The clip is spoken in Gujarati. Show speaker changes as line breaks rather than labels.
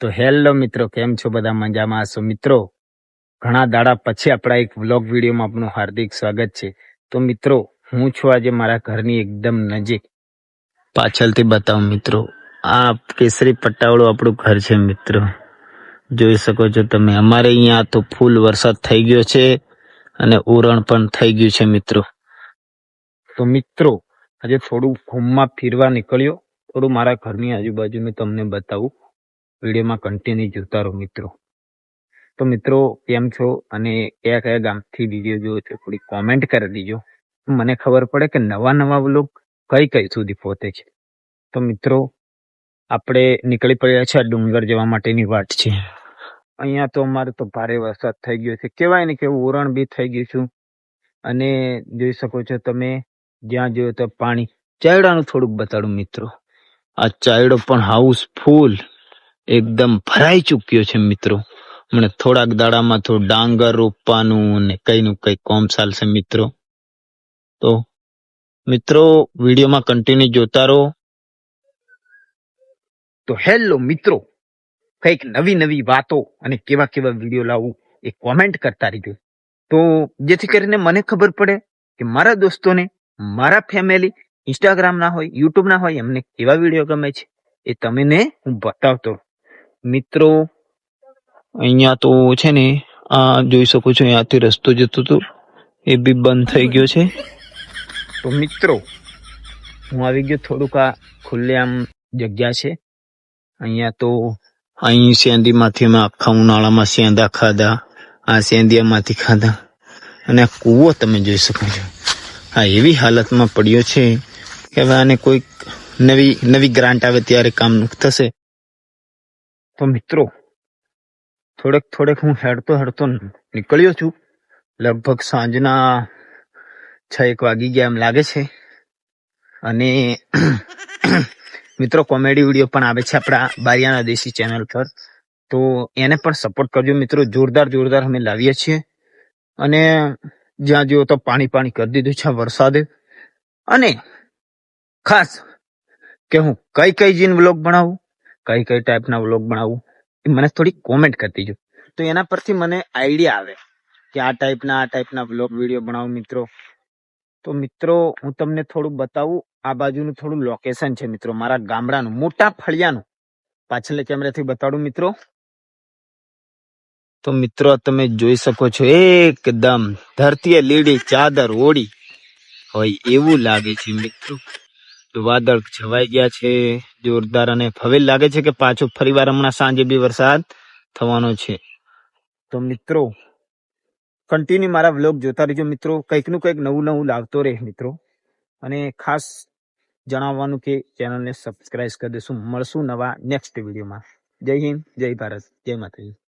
તો હેલો મિત્રો, કેમ છો બધા? મજામાં હશો? મિત્રો, ઘણા દાડા પછી આપણા એક વ્લોગ વિડીયોમાં આપનું હાર્દિક સ્વાગત છે. તો મિત્રો, હું છું આજે મારા ઘરની એકદમ નજીક. પાછળથી બતાવું મિત્રો, આ કેસરી પટ્ટાવાળું આપણું ઘર છે મિત્રો. જોઈ શકો છો તમે, અમારે અહીંયા તો ફૂલ વરસાદ થઈ ગયો છે અને ઉરણ પણ થઈ ગયું છે મિત્રો. તો મિત્રો, આજે થોડું ઘૂમમાં ફીરવા નીકળ્યો. થોડું મારા ઘરની આજુબાજુ મેં તમને બતાવું. વિડીયોમાં કન્ટિન્યુ જોતા રહો મિત્રો. તો મિત્રો, કેમ છો? અને કયા કયા ગામથી વીડિયો જોયો છે? થોડી કોમેન્ટ કરી દીજો. મને ખબર પડે કે નવા નવા વ્લોગ કઈ કઈ સુધી પહોંચે છે. તો મિત્રો, આપણે નીકળી પડ્યા છે આ ડુંગર જવા માટેની વાટ છે. અહીંયા તો અમારે તો ભારે વરસાદ થઈ ગયો છે. કહેવાય ને કે ઉરણ બી થઈ ગયું છું. અને જોઈ શકો છો તમે, જ્યાં જોયો તો પાણી, ચાયડાનું થોડુંક બતાડું મિત્રો. આ ચાયડો પણ હાઉસફુલ એકદમ ભરાઈ ચૂક્યો છે મિત્રો. મને થોડાક દાડામાં તો ડાંગર રોપવાનું ને કઈનું કઈ કોમ ચાલશે મિત્રો. તો મિત્રો, વિડીયોમાં કન્ટિન્યુ જોતા રહો. તો હેલો મિત્રો, કંઈક નવી નવી વાતો અને કેવા કેવા વીડિયો લાવવું એ કોમેન્ટ કરતા રહીજો. તો જેથી કરીને મને ખબર પડે કે મારા દોસ્તોને, મારા ફેમિલી ઇન્સ્ટાગ્રામ ના હોય યુટ્યુબ ના હોય, એમને કેવા વીડિયો ગમે છે એ તમને હું બતાવતો મિત્રો, અહીંયા તો છે ને, આ જોઈ શકો છો, અહીંયાથી રસ્તો જતો હતો. એ બી બંધ થઈ ગયો છે. તો મિત્રો, હું આવી ગયો થોડુંક આ ખુલ્લેઆમ જગ્યા છે. અહીંયા તો અહીં સેંધીમાંથી અમે આખા ઉનાળામાં શેંદા ખાધા, આ શેંદિયામાંથી ખાધા. અને આ કૂવો તમે જોઈ શકો છો. આ એવી હાલતમાં પડ્યો છે કે હવે આને કોઈક નવી નવી ગ્રાન્ટ આવે ત્યારે કામ થશે. તો મિત્રો, થોડેક થોડેક હું હેડતો હેડતો નીકળ્યો છું. લગભગ સાંજના છ એક વાગી ગયા એમ લાગે છે. અને મિત્રો, કોમેડી વીડિયો પણ આવે છે આપણા બારિયાના દેશી ચેનલ પર. તો એને પણ સપોર્ટ કરજો મિત્રો. જોરદાર જોરદાર અમે લાવીએ છીએ. અને જ્યાં જુઓ તો પાણી પાણી કરી દીધું છે વરસાદે. અને ખાસ કે હું કઈ કઈ જીન વ્લોગ બનાવું? કઈ કઈ ટાઈપના વ્લોગ બનાવું, એ મને થોડી કોમેન્ટ કરી જો તો એના પરથી મને આઈડિયા આવે કે આ ટાઈપના આ ટાઈપના વ્લોગ વીડિયો બનાવું મિત્રો. તો મિત્રો, હું તમને થોડું બતાવું, આ બાજુનું થોડું લોકેશન છે મિત્રો, મારા ગામડાનું, મોટા ફળિયાનું. પાછળ કેમેરાથી બતાડું મિત્રો. તો મિત્રો, તમે જોઈ શકો છો, એકદમ ધરતીએ લીડી ચાદર ઓળી. હોય એવું લાગે છે મિત્રો. વાદળ છવાઈ ગયા છે. જોરદાર અને હવે લાગે છે કે પાછો ફરીવાર હમણાં સાંજે બી વરસાદ થવાનો છે. તો મિત્રો કન્ટિન્યુ મારા વ્લોગ જોતા રહેજો મિત્રો. કંઈકનું કંઈક નવું નવું લાવતો રહે મિત્રો. અને ખાસ જણાવવાનું કે ચેનલને સબસ્ક્રાઇબ કરી દેશું. મળશું નવા નેક્સ્ટ વિડીયોમાં જય હિન્દ, જય ભારત, જય માતાજી.